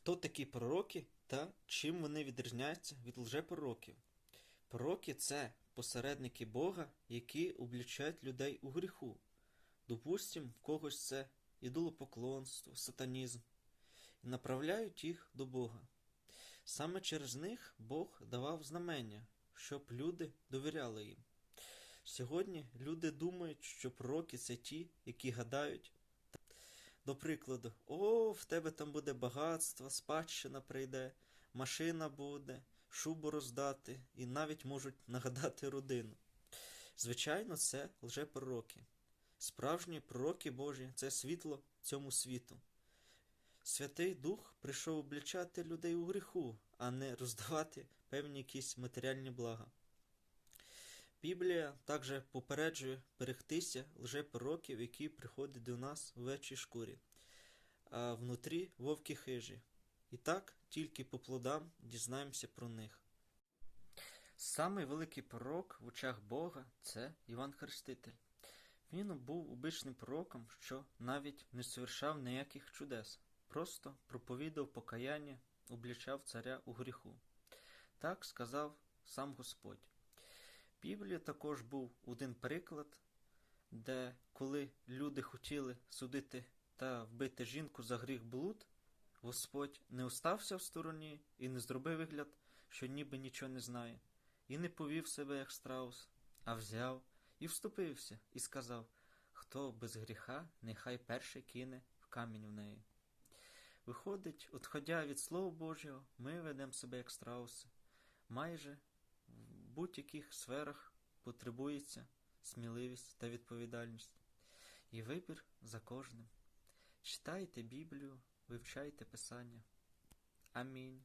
Хто такі пророки та чим вони відрізняються від лжепророків? Пророки це посередники Бога, які облічають людей у гріху. Допустим, в когось це ідолопоклонство, сатанізм, і направляють їх до Бога. Саме через них Бог давав знамення, щоб люди довіряли їм. Сьогодні люди думають, що пророки це ті, які гадають. До прикладу, о, в тебе там буде багатство, спадщина прийде, машина буде, шубу роздати і навіть можуть нагадати родину. Звичайно, це лжепророки. Справжні пророки Божі це світло цьому світу. Святий Дух прийшов облічати людей у гріху, а не роздавати певні якісь матеріальні блага. Біблія також попереджує берегтися лжепророків, які приходять до нас в вечій шкурі, а внутрі вовки хижі. І так тільки по плодам дізнаємося про них. Самий великий пророк в очах Бога це Іван Хреститель. Він був обичним пророком, що навіть не совершав ніяких чудес, просто проповідав покаяння, облічав царя у гріху. Так сказав сам Господь. Біблії також був один приклад, де коли люди хотіли судити та вбити жінку за гріх блуд, Господь не остався в стороні і не зробив вигляд, що ніби нічого не знає, і не повів себе як страус, а взяв і вступився, і сказав: Хто без гріха, нехай перший кине в камінь в неї. Виходить, отходя від Слова Божого, ми ведемо себе як страуси. Майже будь-яких сферах потребується сміливість та відповідальність. І вибір за кожним. Читайте Біблію, вивчайте Писання. Амінь.